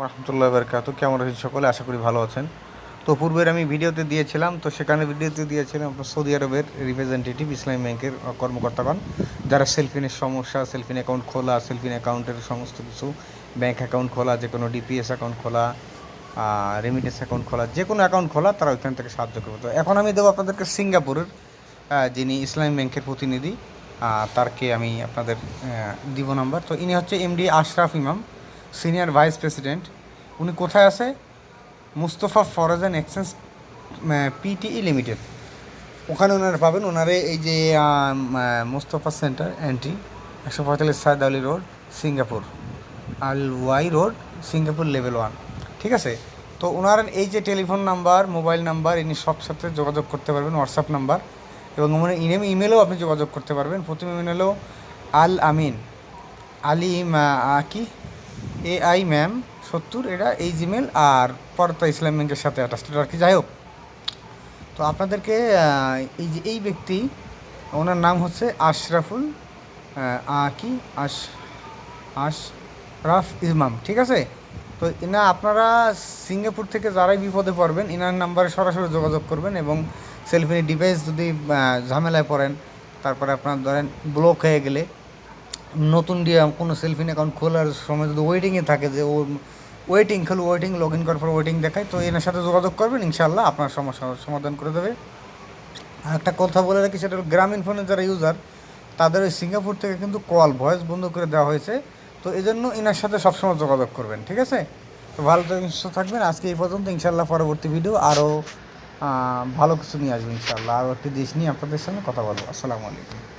রহমতুল্লাহ বরকাত। কেমন আছেন সকলে? আশা করি ভালো আছেন। তো পূর্বের আমি ভিডিওতে দিয়েছিলাম, তো সেখানে ভিডিওতে দিয়েছিলাম আপনার সৌদি আরবের রিপ্রেজেন্টেটিভ ইসলামী ব্যাংকের কর্মকর্তাগণ। যারা সেলফিনের সমস্যা সেলফিন অ্যাকাউন্ট খোলা সেলফিন অ্যাকাউন্টের সমস্ত কিছু ব্যাংক অ্যাকাউন্ট খোলা, যে কোনো ডিপিএস অ্যাকাউন্ট খোলা রেমিটেন্স অ্যাকাউন্ট খোলা, যে কোনো অ্যাকাউন্ট খোলা, তারা ওইখান থেকে সাহায্য করবে। তো এখন আমি দেবো আপনাদেরকে সিঙ্গাপুরের যিনি ইসলামী ব্যাংকের প্রতিনিধি তারকে আমি আপনাদের দিব নাম্বার তো ইনি হচ্ছে এমডি আশরাফ ইমাম সিনিয়র ভাইস প্রেসিডেন্ট, উনি কোথায় আছে? Mustafa forex and exchange PTE limited. ওখানে ওনারা পাবেন, ওনারে এই যে মুস্তফা সেন্টার এন্ট্রি একশো পঁয়তাল্লিশ সাইদ আলী রোড, সিঙ্গাপুর। আল ওয়াই রোড, সিঙ্গাপুর লেভেল ওয়ান ঠিক আছে? তো ওনার এই যে টেলিফোন নাম্বার, মোবাইল নাম্বার, ইনি সব সাথে যোগাযোগ করতে পারবেন, হোয়াটসঅ্যাপ নাম্বার। এবং ওনার ইমেল ইমেলেও আপনি যোগাযোগ করতে পারবেন। প্রথম ইমেল হলো আল আমিন। আলী কি? এ আই ম্যাম সত্তর, এটা এই জিমেল আর পরতা ইসলাম ব্যাংকের সাথে অ্যাটাচড আর কি, যাই হোক। তো আপনাদেরকে এই যে এই ব্যক্তি, ওনার নাম হচ্ছে আশরাফুল কি আশ, আশরাফ ইমাম ঠিক আছে? তো এনা আপনারা সিঙ্গাপুর থেকে যারাই বিপদে পড়বেন এনার নাম্বারে সরাসরি যোগাযোগ করবেন এবং সেলফিনি ডিভাইস যদি ঝামেলায় পড়েন, তারপরে আপনার ধরেন ব্লক হয়ে গেলে নতুন দিয়ে কোনো সেলফিন অ্যাকাউন্ট খোলার সময় যদি ওয়েটিংয়ে থাকে যে ও ওয়েটিং খালি ওয়েটিং লগ ইন করার পর ওয়েটিং দেখায়, তো এনার সাথে যোগাযোগ করবেন ইনশাল্লাহ আপনার সমস্যার সমাধান করে দেবে। আর একটা কথা বলে রাখি, সেটা গ্রামীণ ফোনের যারা ইউজার তাদের ওই সিঙ্গাপুর থেকে কিন্তু কল ভয়েস বন্ধ করে দেওয়া হয়েছে। তো এই জন্য এনার সাথে সবসময় যোগাযোগ করবেন, ঠিক আছে? তো ভালো সুস্থ থাকবেন। আজকে এই পর্যন্ত ইনশাল্লাহ পরবর্তী ভিডিও আরও ভালো কিছু নিয়ে আসবেন ইনশাল্লাহ আরও একটি দেশ নিয়ে আপনাদের সঙ্গে কথা বলব। আসসালামু আলাইকুম।